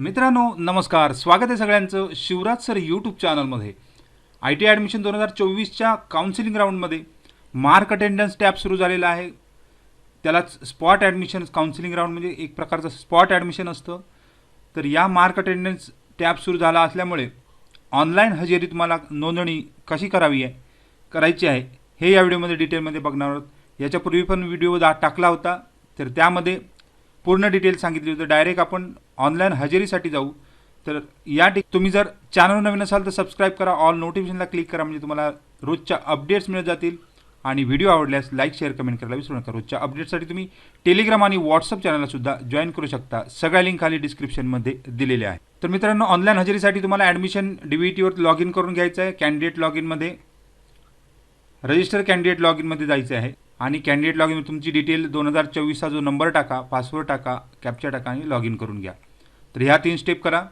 मित्रांनो नमस्कार. स्वागत आहे सगळ्यांचं शिवराज सर यूट्यूब चॅनलमध्ये आय टी ॲडमिशन दोन हजार चोवीसच्या काउन्सिलिंग राऊंडमध्ये मार्क अटेंडन्स टॅप सुरू झालेला आहे. त्यालाच स्पॉट ॲडमिशन काउन्सिलिंग राऊंड म्हणजे एक प्रकारचं स्पॉट ॲडमिशन असतं. तर या मार्क अटेंडन्स टॅप सुरू झाला असल्यामुळे ऑनलाईन हजेरी तुम्हाला नोंदणी कशी करावी आहे करायची आहे हे या व्हिडिओमध्ये डिटेलमध्ये बघणार आहोत. याच्यापूर्वी पण व्हिडिओ दा टाकला होता. तर त्यामध्ये पूर्ण डिटेल सांगितली होती. डायरेक्ट आपण ऑनलाईन हजेरीसाठी जाऊ. तर या ठिक तुम्ही जर चॅनल नवीन असाल तर सबस्क्राईब करा. ऑल नोटिफिकेशनला क्लिक करा. म्हणजे तुम्हाला रोजच्या अपडेट्स मिळत जातील. आणि व्हिडिओ आवडल्यास लाईक शेअर कमेंट करायला विसरू नका. रोजच्या अपडेटसाठी तुम्ही टेलिग्राम आणि व्हॉट्सअप चॅनलसुद्धा जॉईन करू शकता. सगळ्या लिंक खाली डिस्क्रिप्शनमध्ये दिलेले आहे तर मित्रांनो ऑनलाईन हजेरीसाठी तुम्हाला ॲडमिशन डी व्ही टीवर लॉग इन करून घ्यायचं आहे. कॅन्डिडेट लॉग इनमध्ये रजिस्टर कॅन्डिडेट लॉग इनमध्ये जायचं आहे. आणि कॅन्डिडेट लॉग इन तुमची डिटेल दोन हजार चोवीसचा जो नंबर टाका पासवर्ड टाका कॅप्चा टाका आणि लॉग इन करून घ्या. तर ह्या तीन स्टेप करा.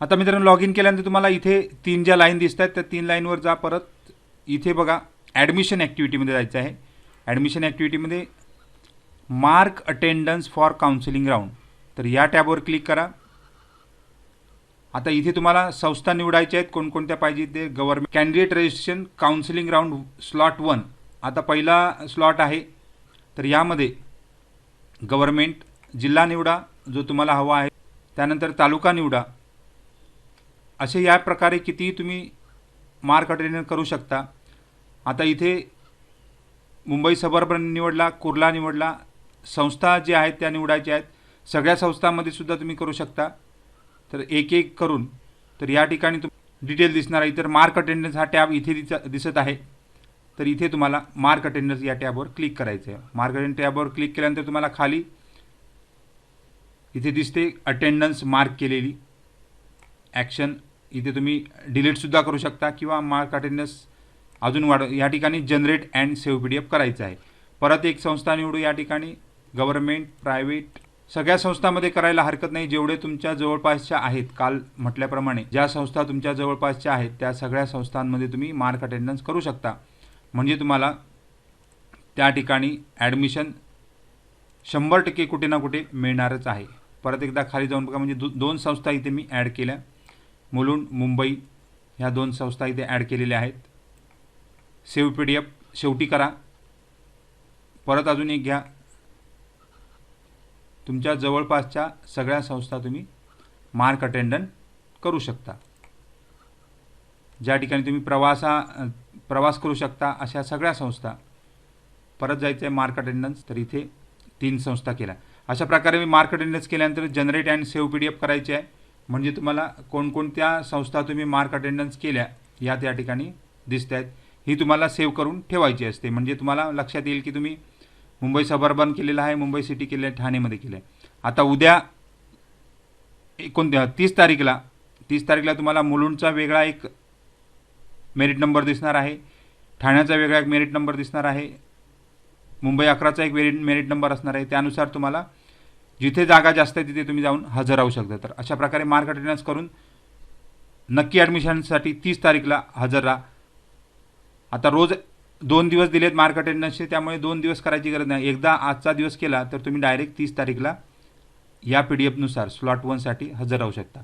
आता मित्रांनो लॉग इन केल्यानंतर तुम्हाला इथे तीन ज्या लाईन दिसत आहेत त्या तीन लाईनवर जा परत. इथे बघा ॲडमिशन ॲक्टिव्हिटीमध्ये जायचं आहे. Admission ॲक्टिव्हिटीमध्ये mark attendance for counselling round तर या टॅबवर क्लिक करा. आता इथे तुम्हाला संस्था निवडायच्या आहेत कोणकोणत्या पाहिजे ते. Government candidate registration counselling round slot one आता पहिला स्लॉट आहे. तर यामध्ये गव्हर्मेंट जिल्हा निवडा जो तुम्हाला हवा आहे त्यानंतर तालुका निवडा. असे या प्रकारे कितीही तुम्ही मार्क अटेंड करू शकता. आता इथे मुंबई सबर्बन निवडला कुर्ला निवडला संस्था ज्या आहेत त्या निवडायच्या आहेत. सगळ्या संस्थांमध्ये सुद्धा तुम्ही करू शकता. तर एक एक करून तर या ठिकाणी तुम डिटेल दिसणार आहे. तर मार्क अटेंडन्स हा टॅब इथे दिस दिसत आहे. तर इथे तुम्हाला मार्क अटेंडन्स या टॅबवर क्लिक करायचं आहे मार्क अटेंडन्स टॅबवर क्लिक केल्यानंतर तुम्हाला खाली इथे दिसते अटेंडन्स मार्क केलेली. ॲक्शन इथे तुम्ही डिलीटसुद्धा करू शकता किंवा मार्क अटेंडन्स अजून वाढ या ठिकाणी generate and save P D F करायचं आहे. परत एक संस्था निवडू या ठिकाणी. गव्हर्मेंट प्रायव्हेट सगळ्या संस्थांमध्ये करायला हरकत नाही. जेवढे तुमच्या जवळपासच्या आहेत काल म्हटल्याप्रमाणे ज्या संस्था तुमच्या जवळपासच्या आहेत त्या सगळ्या संस्थांमध्ये तुम्ही मार्क अटेंडन्स करू शकता. म्हणजे तुम्हाला त्या ठिकाणी ॲडमिशन शंभर टक्के कुठे ना कुठे मिळणारच आहे. परत एकदा खाली जाऊन बघा म्हणजे दो दोन संस्था इथे मी ॲड केल्या. मुलुंड मुंबई ह्या दोन संस्था इथे ॲड केलेल्या आहेत. सेव्ह पी डी एफ शेवटी करा. परत अजून एक घ्या. तुमच्या जवळपासच्या सगळ्या संस्था तुम्ही मार्क अटेंडन करू शकता. ज्या ठिकाणी तुम्ही प्रवासा प्रवास करू शकता अशा सगळ्या संस्था. परत जायचं आहे मार्क अटेंडन्स तर इथे तीन संस्था केल्या. अशा प्रकारे मी मार्क अटेंडन्स केल्यानंतर generate and save P D F करायचे आहे. म्हणजे तुम्हाला कोणकोणत्या संस्था तुम्ही मार्क अटेंडन्स केल्या या त्या ठिकाणी दिसत आहेत ही तुम्हाला सेव्ह करून ठेवायची असते. म्हणजे तुम्हाला लक्षात येईल की तुम्ही मुंबई सबर्बन केलेलं आहे मुंबई सिटी केलं आहे ठाणेमध्ये केलं आहे आता उद्या एकोणत्या तीस तारीखला तीस तारीखला तुम्हाला मुलुंडचा वेगळा एक मेरिट नंबर दिसणार आहे. ठाण्याचा वेगळा एक मेरिट नंबर दिसणार आहे. मुंबई अकराचा एक मेरिट मेरिट नंबर असणार आहे. त्यानुसार तुम्हाला जिथे जागा जास्त आहे तिथे तुम्ही जाऊन हजर राहू शकता. तर अशा प्रकारे मार्क अटेंडन्स करून नक्की ॲडमिशनसाठी तीस तारीखला हजर राहा. आता रोज दोन दिवस दिलेत मार्क अटेंडन्सचे त्यामुळे दोन दिवस करायची गरज नाही. एकदा आजचा दिवस केला तर तुम्ही डायरेक्ट तीस तारीखला या पी डी एफनुसार स्लॉट वनसाठी हजर राहू शकता.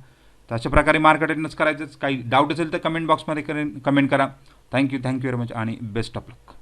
तर अशा प्रकारे मार्क अटेंडन्स करायचंच. काही डाऊट असेल तर कमेंट बॉक्समध्ये करेन कमेंट करा. Thank you thank you very much आणि बेस्ट ऑफ लक